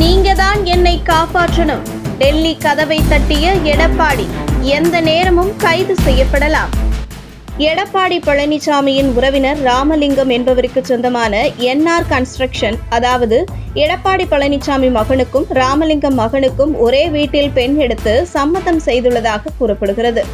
நீங்க தான் என்னை காப்பாற்றணும். டெல்லி கதவை தட்டிய எடப்பாடி எந்த நேரமும் கைது செய்யப்படலாம். எடப்பாடி பழனிசாமியின் உறவினர் ராமலிங்கம் என்பவருக்கு சொந்தமான என்ஆர் கன்ஸ்ட்ரக்ஷன் அதாவது எடப்பாடி பழனிசாமி மகனுக்கும் ராமலிங்கம் மகனுக்கும் ஒரே வீட்டில் பெண் எடுத்து சம்மதம் செய்துள்ளதாக கூறப்படுகிறது.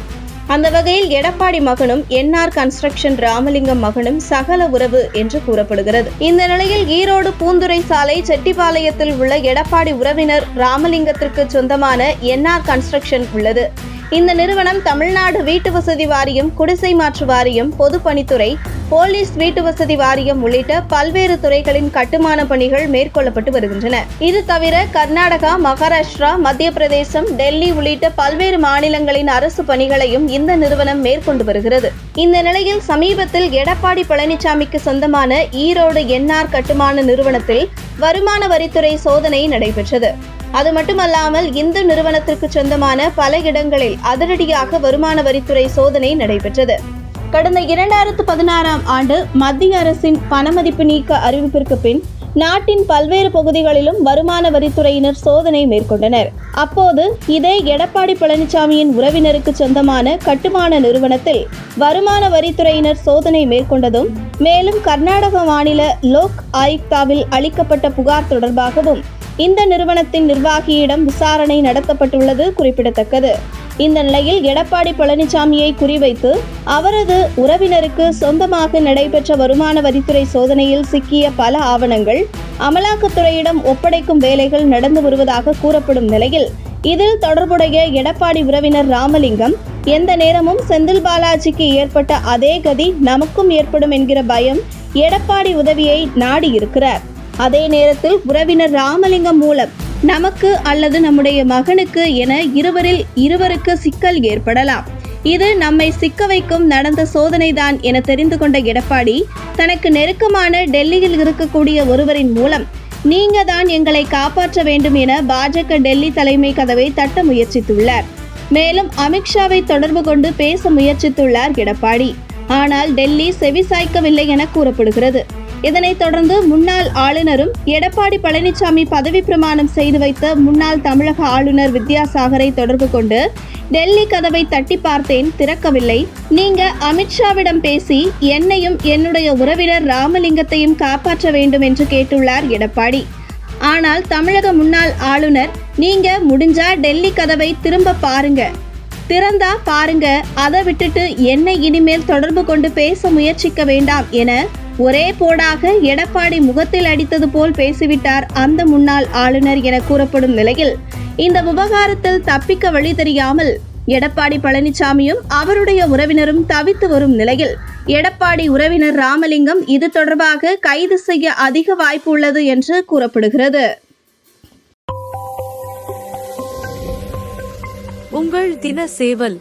அந்த வகையில் எடப்பாடி மகனும் என்ஆர் கன்ஸ்ட்ரக்ஷன் ராமலிங்கம் மகனும் சகல உறவு என்று கூறப்படுகிறது. இந்த நிலையில் ஈரோடு பூந்துரை சாலை செட்டிபாளையத்தில் உள்ள எடப்பாடி உறவினர் ராமலிங்கத்திற்கு சொந்தமான என்ஆர் கன்ஸ்ட்ரக்ஷன் உள்ளது. இந்த நிறுவனம் தமிழ்நாடு வீட்டு வசதி வாரியம் குடிசை மாற்று வாரியம் பொதுப்பணித்துறை போலீஸ் வீட்டு வசதி வாரியம் உள்ளிட்ட பல்வேறு துறைகளின் கட்டுமான பணிகள் மேற்கொள்ளப்பட்டு வருகின்றன. இது தவிர கர்நாடகா மகாராஷ்டிரா மத்திய பிரதேசம் டெல்லி உள்ளிட்ட பல்வேறு மாநிலங்களின் அரசு பணிகளையும் இந்த நிறுவனம் மேற்கொண்டு வருகிறது. இந்த நிலையில் சமீபத்தில் எடப்பாடி பழனிசாமிக்கு சொந்தமான ஈரோடு என்ஆர் கட்டுமான நிறுவனத்தில் வருமான வரித்துறை சோதனை நடைபெற்றது. அது மட்டுமல்லாமல் இந்த நிறுவனத்திற்கு சொந்தமான பல இடங்களில் அதிரடியாக வருமான வரித்துறை சோதனை நடைபெற்றது. கடந்த இரண்டாயிரத்து பதினாறாம் ஆண்டு மத்திய அரசின் பணமதிப்பு நீக்க அறிவிப்பிற்கு பின் நாட்டின் பல்வேறு பகுதிகளிலும் வருமான வரித்துறையினர் சோதனை மேற்கொண்டனர். அப்போது இதே எடப்பாடி பழனிசாமியின் உறவினருக்கு சொந்தமான கட்டுமான நிறுவனத்தில் வருமான வரித்துறையினர் சோதனை மேற்கொண்டதும் மேலும் கர்நாடக மாநில லோக் ஆயுக்தாவில் அளிக்கப்பட்ட புகார் தொடர்பாகவும் இந்த நிறுவனத்தின் நிர்வாகியிடம் விசாரணை நடத்தப்பட்டுள்ளது குறிப்பிடத்தக்கது. இந்த நிலையில் எடப்பாடி பழனிசாமியை குறிவைத்து அவரது உறவினருக்கு சொந்தமாக நடைபெற்ற வருமான வரித்துறை சோதனையில் சிக்கிய பல ஆவணங்கள் அமலாக்கத்துறையிடம் ஒப்படைக்கும் வேலைகள் நடந்து வருவதாக கூறப்படும் நிலையில் இதில் தொடர்புடைய எடப்பாடி உறவினர் ராமலிங்கம் எந்த நேரமும் செந்தில் பாலாஜிக்கு ஏற்பட்ட அதே கதி நமக்கும் ஏற்படும் என்கிற பயம் எடப்பாடி உதவியை நாடியிருக்கிறார். அதே நேரத்தில் உறவினர் ராமலிங்கம் மூலம் நமக்கு அல்லது நம்முடைய மகனுக்கு என இருவரில் இருவருக்கு சிக்கல் ஏற்படலாம். இது நம்மை சிக்க வைக்கும் நடந்த சோதனைதான் என தெரிந்து கொண்ட எடப்பாடி தனக்கு நெருக்கமான டெல்லியில் இருக்கக்கூடிய ஒருவரின் மூலம் நீங்க தான் எங்களை காப்பாற்ற வேண்டும் என பாஜக டெல்லி தலைமை கதவை தட்ட முயற்சித்துள்ளார். மேலும் அமித்ஷாவை தொடர்பு கொண்டு பேச முயற்சித்துள்ளார் எடப்பாடி. ஆனால் டெல்லி செவிசாய்க்கவில்லை என கூறப்படுகிறது. இதனைத் தொடர்ந்து முன்னாள் ஆளுநரும் எடப்பாடி பழனிசாமி பதவி பிரமாணம் செய்து வைத்த முன்னாள் தமிழக ஆளுநர் வித்யாசாகரை தொடர்பு கொண்டு டெல்லி கதவை தட்டி பார்த்தேன் திறக்கவில்லை. நீங்க அமித்ஷாவிடம் பேசி என்னையும் என்னுடைய உறவினர் ராமலிங்கத்தையும் காப்பாற்ற வேண்டும் என்று கேட்டுள்ளார் எடப்பாடி. ஆனால் தமிழக முன்னாள் ஆளுநர் நீங்க முடிஞ்சா டெல்லி கதவை திரும்ப பாருங்க. திறந்தா பாருங்க அதை விட்டுட்டு என்னை இனிமேல் தொடர்பு கொண்டு பேச முயற்சிக்க வேண்டாம் என ஒரே போடாக எடப்பாடி முகத்தில் அடித்தது போல் பேசிவிட்டார் அந்த முன்னாள் ஆளுநர் என கூறப்படும் நிலையில் இந்த விவகாரத்தில் தப்பிக்க வழி தெரியாமல் எடப்பாடி பழனிசாமியும் அவருடைய உறவினரும் தவித்து வரும் நிலையில் எடப்பாடி உறவினர் ராமலிங்கம் இது தொடர்பாக கைது செய்ய அதிக வாய்ப்பு உள்ளது என்று கூறப்படுகிறது. உங்கள் தின சேவல்